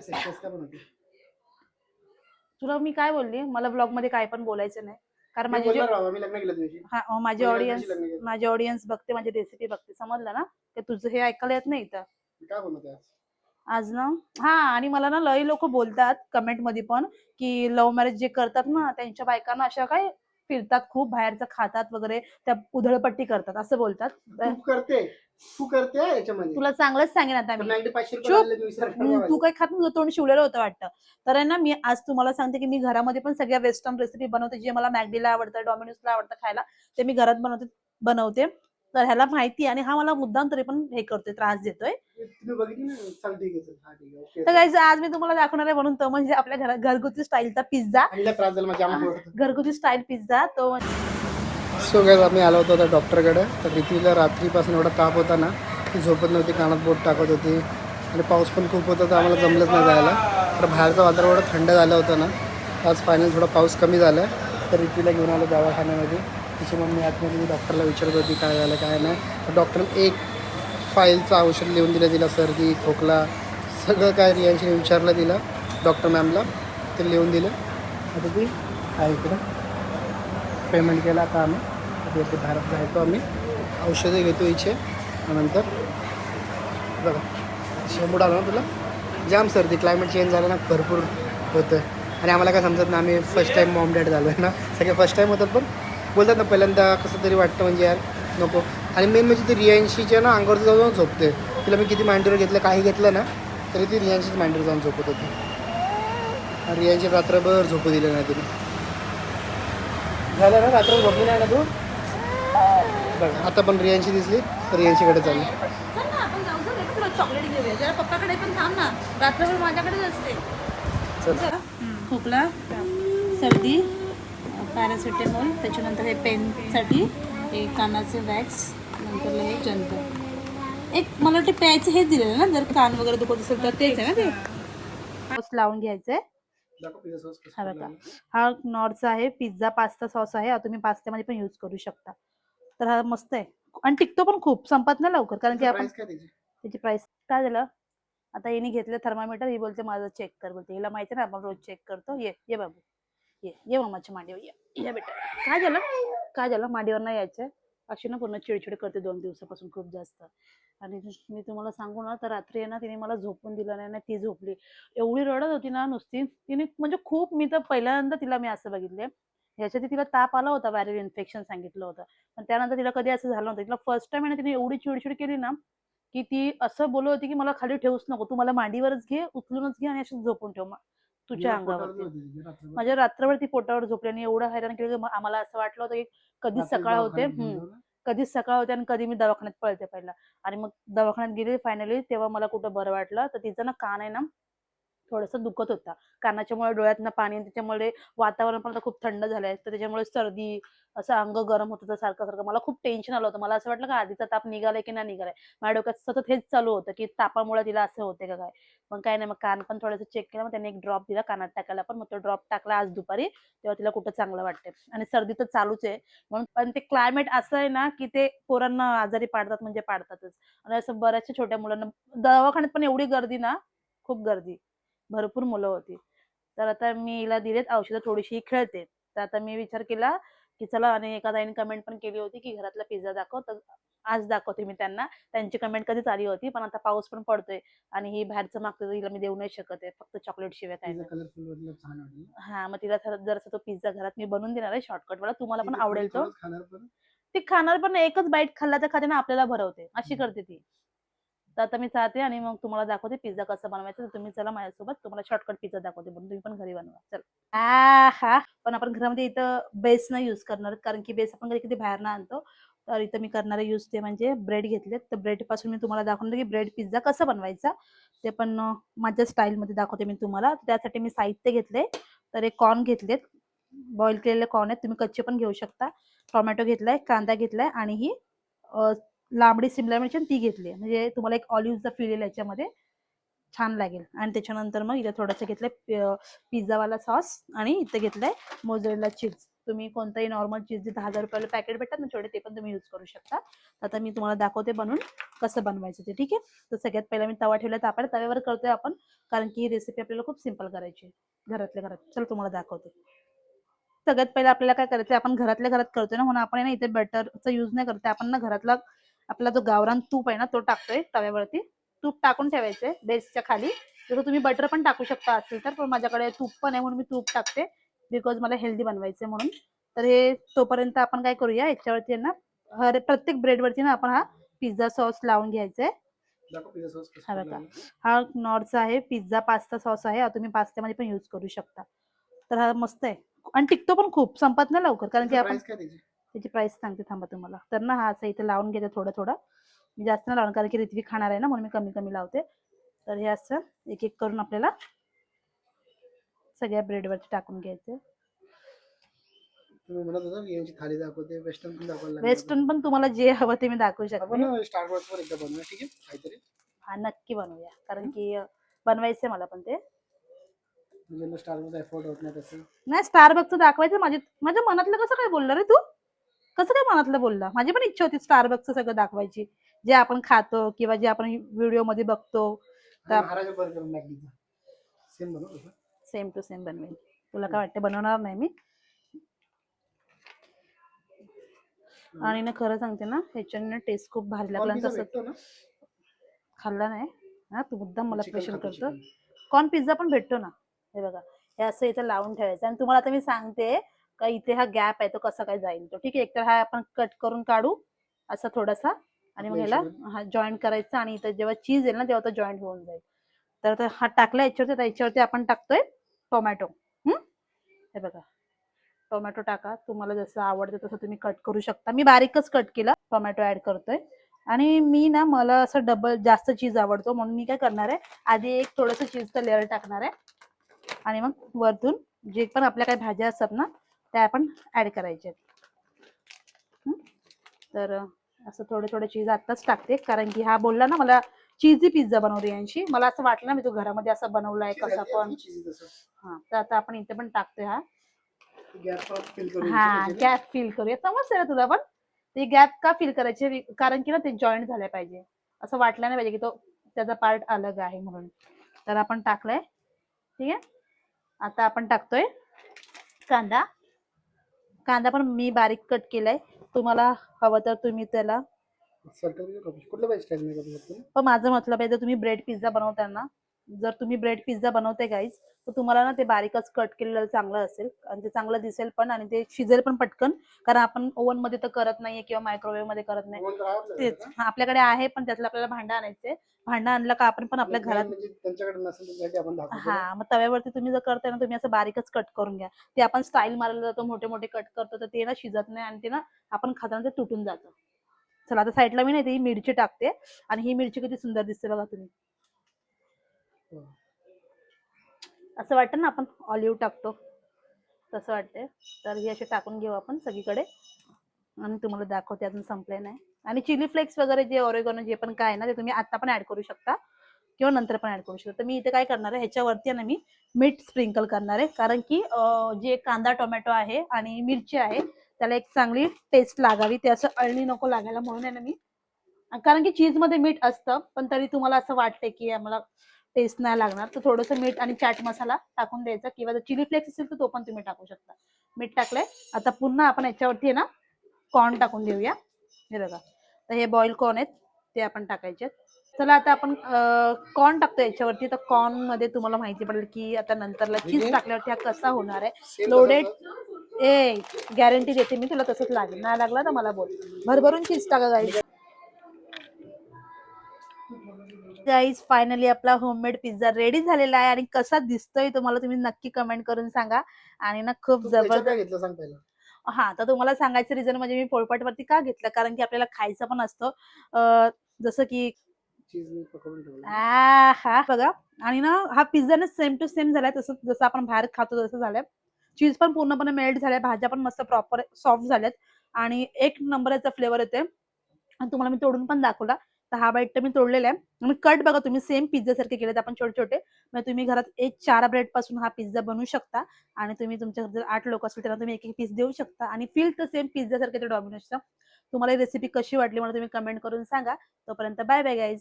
Success का बनवते तुला मी काय बोलली? मला ब्लॉगमध्ये काय पण बोलायचं नाही. कारण मी माझे जे बोलणार बाबा मी लग्न केलं तुझी हा, अं, माझे पहिल्या ऑडियन्स दिवशी लग्न केलं. माझे ऑडियन्स बघते माझी रेसिपी बघते. समजलं ना? ते तुझं हे ऐकायला येत नाही इथं. मी काय बनवते आज आज ना? हा आणि मला ना लई लोक बोलतात कमेंटमध्ये पण की लव्ह मॅरेज जे करतात ना त्यांच्या बायकांना अशा काय फिरतात खूप बाहेरचं खातात वगैरे त्या उधळपट्टी करतात असं बोलतात. तू करते तू करते याच्यामध्ये. तुला चांगलंच सांगेन आता मी. चुप. तू काय खात तुझं तोंड शिवलेलं होतं वाटतं. तर आहे ना मी आज तुम्हाला सांगते की मी घरामध्ये पण सगळ्या वेस्टर्न रेसिपी बनवते जे मला मॅगडीला आवडतं डॉमिनोजला आवडतं खायला ते मी घरात बनवते बनवते. तर ह्याला माहिती आणि हा मला मुद्दाम तरी पण हे करतोय त्रास देतोय. तर guys, आज मी तुम्हाला दाखवणार आहे म्हणून तो म्हणजे आपल्या घरात घरगुती स्टाईलचा पिझ्झा. घरगुती स्टाईल पिझ्झा तो सो गॅस आम्ही आलो होतो आता डॉक्टरकडे. तर प्रीतीला रात्रीपासून एवढा ताप होता ना ती झोपत नव्हती कानात बोट टाकत होती. आणि पाऊस पण खूप होता तर आम्हाला जमलंच नाही जायला. तर बाहेरचं वातावरण एवढं थंड झालं होतं ना आज फायनल थोडा पाऊस कमी झाला. तर प्रीतीला घेऊन आलो दवाखान्यामध्ये. तिची मम्मी आतमध्ये डॉक्टरला विचारत होती काय झालं काय नाही. डॉक्टर डॉक्टरने एक फाईलचं औषध लिहून दिलं तिला सर्दी खोकला सगळं काय रियांशीने विचारलं तिला डॉक्टर मॅमला ते लिहून दिलं. आता ती आहे इकडं. पेमेंट केला आता आम्ही. आता इथे बाहेर जायचो आम्ही. औषधं घेतो इथे. नंतर बघा शेंबूड आला ना तुला? जाम सर्दी क्लायमेट चेंज झालं ना भरपूर होतं. आणि आम्हाला काय समजत ना आम्ही फर्स्ट टाईम मॉम डॅड झालो आहे ना. सगळे फर्स्ट टाईम होतात पण बोलतात ना पहिल्यांदा कसं तरी वाटतं म्हणजे यार नको. आणि मेन म्हणजे ती रियांशीच्या ना अंगावरती जाऊन झोपते. तिला मी किती मांडीवर घेतलं काही घेतलं ना तरी ती रियांशीच मांडीवर जाऊन झोपत होती. रियांशी रात्रभर झोपू दिलं नाही तिने. झालं ना रात्र झोपली नाही ना तू? बघ आता पण रियांशी दिसली तर रियांशीकडे चालली चॉकलेट घेऊया. जरा पप्पाकडे पण थांब ना. रात्रभर माझ्याकडेच असते. खोकला सर्दी. पॅरासिटेमॉल त्याच्यानंतर हे पेनसाठी हे कानाचे वॅक्स नंतर हे जंतर एक मला वाटतं प्यायचं हेच दिलेलं ना जर कान वगैरे दुखत असेल तर तेच आहे ना ते? सॉस लावून कसं हा बघा. हा नॉर्डचा आहे पिझ्झा पास्ता सॉस आहे हा तुम्ही पास्त्यामध्ये पण यूज करू शकता. तर हा मस्त आहे. आणि टिकतो पण खूप संपत नाही लवकर कारण की त्याचं आपण? त्याची? प्राइस काय झालं? आता हिने घेतलं थर्मामीटर ही बोलते माझं चेक कर बोलते हिला माहिती ना आपण रोज चेक करतो. ये ये बाबू. ये ये मामाच्या मांडीवर ये या बेटा. काय झालं? काय झालं? मांडीवर नाही यायचं. अशी ना पूर्ण चिडचिड करते दोन दिवसापासून खूप जास्त. आणि मी तुम्हाला सांगू ना तर रात्री आहे ना तिने मला झोपून दिलं नाही ना ती झोपली. एवढी रडत होती ना नुसती. तिने म्हणजे खूप मी तर पहिल्यांदा तिला मी असं बघितले याच्यात तिला ताप आला होता व्हायरल इन्फेक्शन सांगितलं होतं. पण त्यानंतर तिला कधी असं झालं नव्हतं. तिला फर्स्ट टाइम तिने एवढी चिडचिड केली ना की ती असं बोलत होती की मला खाली ठेवूच नको. तू मला मांडीवरच घे उचलूनच घे आणि असं झोपून ठेव तुझ्या अंगावरती. माझ्या रात्रभर ती पोटावर झोपली आणि एवढं हैराण केलं आम्हाला असं वाटलं होतं की कधीच सकाळ होते. कधीच सकाळ होते आणि कधी मी दवाखान्यात पळते पहिला आणि मग दवाखान्यात गेले फायनली तेव्हा मला कुठं बरं वाटलं तर तिचं ना कान आहे ना थोडंसं दुखत होता. कानाच्यामुळे डोळ्यातनं पाणी आणि त्याच्यामुळे वातावरण पण आता खूप थंड झालंय तर त्याच्यामुळे सर्दी असं अंग गरम होत होतं सारखं सारखं मला खूप टेन्शन आलं होतं. मला असं वाटलं का आधीचा ताप निघालाय की नाही निघालाय? माझ्या डोक्यात सतत हेच चालू होतं की तापामुळे तिला असं होते का काय? मग काय नाही मग कान पण थोडंसं चेक केलं. मग त्याने एक ड्रॉप दिला कानात टाकायला पण. मग तो ड्रॉप टाकला आज दुपारी. तेव्हा तिला कुठं चांगलं वाटते आणि सर्दी तर चालूच आहे. म्हणून पण ते क्लायमेट असं आहे ना की ते पोरांना आजारी पाडतात म्हणजे पाडतातच. आणि असं बऱ्याचशा छोट्या मुलांना दवाखान्यात पण एवढी गर्दी ना खूप गर्दी. भरपूर मुलं होती. तर आता मी हिला दिलेत औषधं थोडीशी खेळते. तर आता मी विचार केला की चला आणि एका ताईने कमेंट पण केली होती की घरातला पिझ्झा दाखव. तर आज दाखवते मी त्यांना. त्यांची कमेंट कधीच आली होती पण आता पाऊस पण पडतोय आणि ही बाहेरचं मागते हिला मी देऊ नाही शकत आहे. फक्त चॉकलेट शिवाय काय हा मग तिला जर- जरासा तो पिझ्झा घरात मी बनवून देणार आहे शॉर्टकट वाला तुम्हाला पण आवडेल तो. ती खाणार पण एकच बाईट खाल्ला तर खाते ना आपल्याला भरवते. अशी. करते ती. तर आता मी चाहते आणि मग तुम्हाला दाखवते पिझ्झा कसा बनवायचा. तर तुम्ही चला माझ्यासोबत. तुम्हाला शॉर्टकट पिझ्झा दाखवते. पण तुम्ही पण घरी बनवा. चल. हा पण आपण घरामध्ये इथं बेस नाही यूज करणार. कारण की बेस आपण कधी कधी बाहेर आणतो. तर इथं मी करणारे यूज ते म्हणजे ब्रेड घेतलेत. तर ब्रेडपासून मी तुम्हाला दाखवणार की ब्रेड पिझ्झा कसा बनवायचा. ते पण माझ्या स्टाईलमध्ये दाखवते मी तुम्हाला. त्यासाठी मी साहित्य घेतले. तर एक कॉर्न घेतलेत. बॉईल केलेले कॉर्न आहेत. तुम्ही कच्चे पण घेऊ शकता. टोमॅटो घेतलाय कांदा घेतलाय आणि ही लांबडी सिमला मिरची आणि ती घेतली म्हणजे तुम्हाला एक ऑलिव्हचा फील येईल याच्यामध्ये. छान लागेल. आणि त्याच्यानंतर मग इथे थोडंसं घेतलंय पिझ्झावाला सॉस आणि इथं घेतलंय मोजरेला चीज तुम्ही कोणताही नॉर्मल चीज जे दहा हजार रुपयाला पॅकेट भेटतात ना छोटे ते पण तुम्ही यूज करू शकता. आता मी तुम्हाला दाखवते बनवून कसं बनवायचं ते ठीक आहे? तर सगळ्यात पहिला मी तवा ठेवला तापायला. तव्यावर करतोय आपण कारण की ही रेसिपी आपल्याला खूप सिंपल करायची आहे. घरातल्या घरात. चल तुम्हाला दाखवते. सगळ्यात पहिला आपल्याला काय करायचं आपण घरातल्या घरात करतोय ना म्हणून आपण ना इथे बटरचा यूज नाही करते. आपण ना घरातला आपला जो गावरान तूप आहे ना तो टाकतोय तव्यावरती. तूप टाकून ठेवायचंय बेसच्या खाली. जसं तुम्ही बटर पण टाकू शकता असेल तर पण माझ्याकडे तूप पण आहे म्हणून मी तूप टाकते. बिकॉज मला हेल्दी बनवायचे म्हणून. तर हे तोपर्यंत आपण काय करूया याच्यावरती ना हर प्रत्येक ब्रेडवरती ना आपण हा पिझ्झा सॉस लावून घ्यायचा आहे हा बघा. हा नॉर्डचा आहे पिझ्झा पास्ता सॉस आहे. हा तुम्ही पास्त्यामध्ये पण यूज करू शकता. तर हा मस्त आहे. आणि टिकतो पण खूप. संपत नाही लवकर कारण की आपण त्याची प्राइस सांगते थांबा तुम्हाला. तर ना हा असं इथे लावून घेते थोडं थोडं. मी जास्त नाही लावणार कारण की रित्वी खाणार आहे ना म्हणून मी कमी कमी लावते. तर हे असं एक एक करून आपल्याला सगळ्या ब्रेडवरती टाकून घ्यायचे. वेस्टर्न पण तुम्हाला जे हवं ते मी दाखवू शकते. हा नक्की बनवूया. कारण की बनवायचंय मला पण ते. म्हणजे नाही स्टारबक्सचं दाखवायचं माझे माझ्या मनातलं कसं काय बोलला रे तू? कसं काय मनातलं बोलला? माझी पण इच्छा होती स्टारबक्सचं सगळं दाखवायची. जे आपण खातो किंवा जे आपण व्हिडिओमध्ये बघतो महाराजा बर्गर सेम बनव तसं? सेम टू सेम बनवेन. तुला काय वाटतं बनवणार नाही मी? आणि ना खरं सांगते ना ह्याच्याने टेस्ट खूप भारी लागला. आणि Corn तसं pizza भेटतो ना? खाल्ला नाही. हा तू मुद्दाम मला Chicken स्पेशल खातो, करतो. chicken. कॉर्न पिझ्झा पण भेटतो ना. हे बघा. हे असं इथं लावून ठेवायचं. आणि तुम्हाला आता मी सांगते का इथे हा गॅप आहे तो कसा काय जाईल तो. ठीक आहे एकतर हा आपण कट करून काढू असा थोडासा आणि मग हिशोबाने. हा जॉईंट करायचा आणि इथं जेव्हा चीज येईल ना तेव्हा तो जॉईंट होऊन जाईल. तर हा टाकला याच्यावरती तर याच्यावरती आपण टाकतोय टोमॅटो. हे? बघा. टोमॅटो टाका. तुम्हाला जसं आवडतं तसं तुम्ही कट करू शकता. मी बारीकच कट केला. टोमॅटो ऍड करतोय. आणि मी ना मला असं डबल जास्त चीज आवडतो. म्हणून मी काय करणार आहे आधी एक थोडंसं चीजचं लेअर टाकणार आहे. आणि मग वरतून जे पण आपल्या काही भाज्या असतात ना त्या आपण ऍड करायच्या? तर असं थोडे थोडे चीज आत्ताच टाकते कारण की हा बोलला ना मला चीजी पिझ्झा बनवते यांची मला असं वाटलं ना मी तो घरामध्ये असं बनवलाय कसा पण. हा तर आता आपण इथे पण टाकतोय हा. हा. गॅप फील करूया. समजते ना तुला पण? ते गॅप का फील करायचे? कारण की ना ते जॉईंट झाले पाहिजे. असं वाटलं नाही पाहिजे की तो त्याचा पार्ट अलग आहे म्हणून. तर आपण टाकलंय. ठीक आहे? आता आपण टाकतोय कांदा. कांदा पण मी बारीक कट केलाय तुम्हाला हवं तर तुम्ही त्याला. कुठलं पण माझं मतलब आहे जर तुम्ही ब्रेड पिझ्झा बनवताना जर तुम्ही ब्रेड पिझ्झा बनवते गाईज तर तुम्हाला ना ते बारीकच कट केलेलं चांगलं असेल. आणि ते चांगलं दिसेल पण आणि ते शिजेल पण पटकन. कारण आपण ओव्हनमध्ये तर करत नाहीये किंवा मायक्रोवेव्हमध्ये करत नाही. तेच. आपल्याकडे आहे पण त्यातलं आपल्याला भांडं आणायचंय. भांडं आणलं का आपण पण आपल्या घरात म्हणजे हा मग तव्यावरती तुम्ही जर करताय ना तुम्ही असं बारीकच कट करून घ्या. ते आपण स्टाईल मारलं जातो मोठे मोठे कट करतो तर ते ना शिजत नाही आणि ते ना आपण खाताना ते तुटून जातं. चला आता साईडला मी नाही ती मिरची टाकते आणि ही मिरची किती सुंदर दिसते बघा तुम्ही. असं वाटतं ना आपण ऑलिव्ह टाकतो. तसं वाटतंय. तर हे असे टाकून घेऊ आपण सगळीकडे. आणि तुम्हाला दाखवते अजून संपले नाही. आणि चिली फ्लेक्स वगैरे जे ऑरेगॉनो जे पण काय आहे ना ते तुम्ही आता पण ऍड करू शकता. किंवा नंतर पण ऍड करू शकता. तर मी इथे काय करणार आहे ह्याच्यावरती आहे ना मी मीठ स्प्रिंकल करणार आहे. कारण की जे कांदा टोमॅटो आहे आणि मिरची आहे त्याला एक चांगली टेस्ट लागावी. ते असं अळणी नको लागायला म्हणून आहे ना मी. कारण की चीजमध्ये मीठ असतं पण तरी तुम्हाला असं वाटतंय की आम्हाला टेस्ट नाही लागणार. तर थोडंसं मीठ आणि चाट मसाला टाकून द्यायचा. किंवा जर चिली फ्लेक्स असेल तर तो पण तुम्ही टाकू शकता. मीठ टाकलंय. आता पुन्हा आपण याच्यावरती आहे ना कॉर्न टाकून देऊया. हे बघा. तर हे बॉईल कॉर्न आहेत. ते आपण टाकायचे. चला आता आपण कॉर्न टाकतो याच्यावरती. तर कॉर्नमध्ये तुम्हाला माहिती पडेल की आता नंतरला चीज म्हणजे? टाकल्यावरती हा कसा होणार आहे. लोडेड ए गॅरंटी देते मी तुला तसंच लागेल. नाही लागला तर मला बोल. भरभरून चीज टाका गाईज गाईज फायनली आपला होममेड पिझ्झा रेडी झालेला आहे आणि कसा दिसतोय तुम्हाला तुम्ही नक्की कमेंट करून सांगा. आणि ना खूप जबरदस्त हा तर तुम्हाला सांगायचं रिझन म्हणजे मी पोळपाटवरती का घेतलं? कारण की आपल्याला खायचं पण असतं. जसं की हा बघा. आणि ना हा पिझ्झा ना सेम टू सेम झालाय. तसं जसं आपण बाहेर खातो तसं झालंय. चीज पण पूर्णपणे मेल्ट झालाय. भाज्या पण मस्त प्रॉपर सॉफ्ट झाल्यात. आणि एक नंबर याचा फ्लेवर येते आणि तुम्हाला मी तोडून पण दाखवला. तर हा बाईट तर मी तोडलेला आहे. आणि कट बघा तुम्ही सेम पिझ्झा सारखे केलेत आपण छोटे छोटे. मग तुम्ही घरात एक चार ब्रेडपासून हा पिझ्झा बनवू शकता. आणि तुम्ही तुमच्या घरात जर आठ लोक असतील त्यांना तुम्ही एक एक पीस देऊ शकता. आणि फील तर सेम पिझ्झा सारखे ते डॉमिनोजचं तुम्हाला रेसिपी कशी वाटली मला तुम्ही कमेंट करून सांगा. तोपर्यंत बाय बाय गाईज